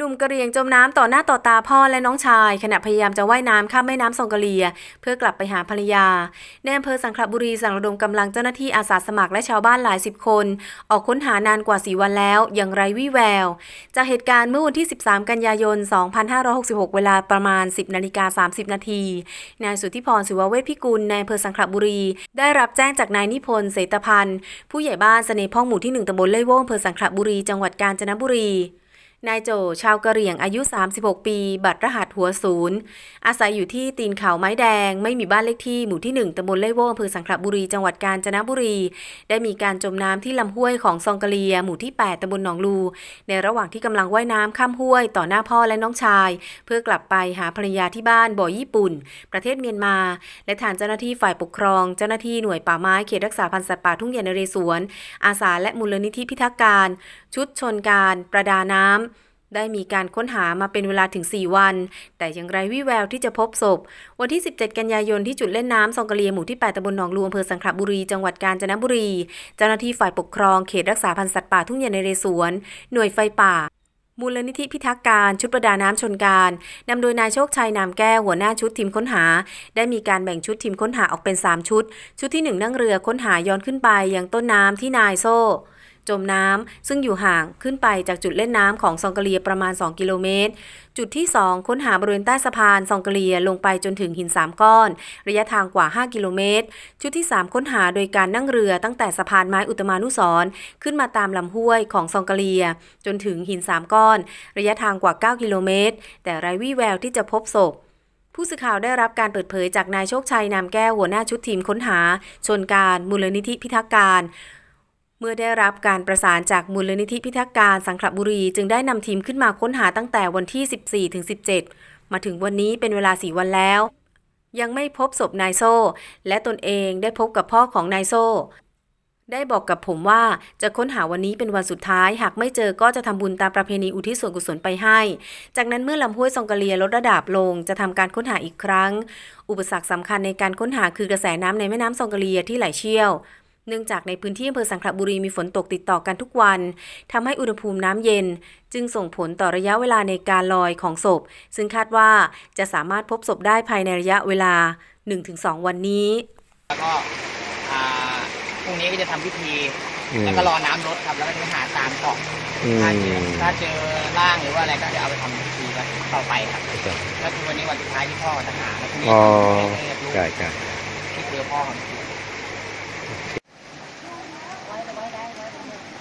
หนุ่มกะเหรี่ยงจมน้ำต่อหน้าต่อตาพ่อและน้องชาย ขณะพยายามจะว่ายน้ำข้ามแม่น้ำซองกะเลีย เพื่อกลับไปหาภรรยาในอำเภอสังขละบุรีสั่งระดมกำลังเจ้าหน้าที่อาสาสมัครและชาวบ้านหลายสิบคน ออกค้นหานานกว่า4วันแล้วยังไร้วี่แวว จากเหตุการณ์เมื่อวันที่ 13 กันยายน 2566 เวลาประมาณ 10นาฬิกา30 นาทีนายสุทธิพรศิวเวชพิกุลในอำเภอสังขละบุรี ได้รับแจ้งจากนายนิพนธ์เศรษฐพันธ์ผู้ใหญ่บ้านเสน่ห์พ่องหมู่ที่1ตำบลเล่ยโว่งอำเภอสังขละบุรีจังหวัดกาญจนบุรี นายโจชาวกะเหรี่ยงอายุ 36 ปี บัตรรหัสหัวศูนย์ อาศัยอยู่ที่ตีนเขาไม้แดง ไม่มีบ้านเลขที่หมู่ที่ 1ตำบลเล่โว่อำเภอสังขละบุรี จังหวัดกาญจนบุรี ได้มีการจมน้ำที่ลำห้วยของซองกะเลีย หมู่ที่ 8ตำบลหนองลู ในระหว่างที่กำลังว่ายน้ำข้ามห้วย ต่อหน้าพ่อและน้องชาย เพื่อกลับไปหาภรรยาที่บ้านบ่อญี่ปุ่น ประเทศเมียนมา และทางเจ้าหน้าที่ฝ่ายปกครอง เจ้าหน้าที่หน่วยป่าไม้เขตรักษาพันธุ์สัตว์ป่าทุ่งใหญ่นเรศวร อาสาและมูลนิธิพิทักษ์การ ชุดชนการ ประดาน้ำ ได้มีการค้นหามาเป็นเวลาถึง 4 วัน แต่ยังไรวี่แววที่จะพบศพ วันที่ 17 กันยายนที่จุดเล่นน้ำซองกะเลียหมู่ที่ 8ตำบลหนองลูอำเภอสังขละบุรี จังหวัดกาญจนบุรี เจ้าหน้าที่ฝ่ายปกครองเขตรักษาพันธุ์สัตว์ป่าทุ่งใหญ่ในเรศวรหน่วยไฟป่ามูลนิธิพิทักษ์การชุดประดาน้ำชนการนำโดยนายโชคชัยนามแก้วหัวหน้าชุดทีมค้นหา ได้มีการแบ่งชุดทีมค้นหาออกเป็น 3 ชุด ชุดที่ 1 นั่งเรือค้นหาย้อนขึ้นไปยังต้นน้ำที่นายโซ่ จมน้ำซึ่งอยู่ห่างขึ้นไปจากจุดเล่นน้ำของซองกะเลียประมาณ 2 กิโลเมตร จุดที่ 2 ค้นหาบริเวณใต้สะพานซองกะเลียลงไปจนถึงหิน 3 ก้อน ระยะทางกว่า 5 กิโลเมตรชุดที่ 3 ค้นหาโดยการนั่งเรือตั้งแต่สะพานไม้อุตมานุสร์ขึ้นมาตามลำห้วยของซองกะเลีย จนถึงหิน 3 ก้อน ระยะทางกว่า 9 กิโลเมตร แต่ไร้วี่แววที่จะพบศพผู้สื่อข่าวได้รับการเปิดเผยจากนายโชคชัยนามแก้วหัวหน้าชุดทีมค้นหา ชนการมูลนิธิพิทักษ์การ เมื่อได้รับการประสานจากมูลนิธิพิทักษ์การสังขละบุรี จึงได้นำทีมขึ้นมาค้นหาตั้งแต่วันที่ 14ถึง17 มาถึงวันนี้เป็นเวลา 4 วันแล้ว ยังไม่พบศพนายโซ่ และตนเองได้พบกับพ่อของนายโซ่ ได้บอกกับผมว่าจะค้นหาวันนี้เป็นวันสุดท้าย หากไม่เจอก็จะทำบุญตามประเพณีอุทิศส่วนกุศลไปให้ จากนั้นเมื่อลำห้วยซองกะเลียลดระดับลง จะทำการค้นหาอีกครั้ง อุปสรรคสำคัญในการค้นหาคือกระแสน้ำในแม่น้ำซองกะเลียที่ไหลเชี่ยว เนื่องจากในพื้นที่อำเภอสังขละบุรีมีฝนตกติดต่อกันทุกวันทำให้อุณหภูมิน้ำเย็น จึงส่งผลต่อระยะเวลาในการลอยของศพ ซึ่งคาดว่าจะสามารถพบศพได้ภายในระยะเวลา 1-2 วันนี้ แล้วก็อ่าพรุ่งนี้ก็จะทำพิธี อืม แล้วก็รอน้ำลดครับ แล้วก็จะไปหาตามเกาะอืมถ้าเจอถ้าเจอร่างหรือว่าอะไรก็จะเอาไปทำพิธีกันต่อไปครับ ก็คือวันนี้วันสุดท้ายที่พ่อจะหาแล้วพรุ่งนี้อ๋อจะเรียกลูกใช่ใช่ที่เจอพ่อ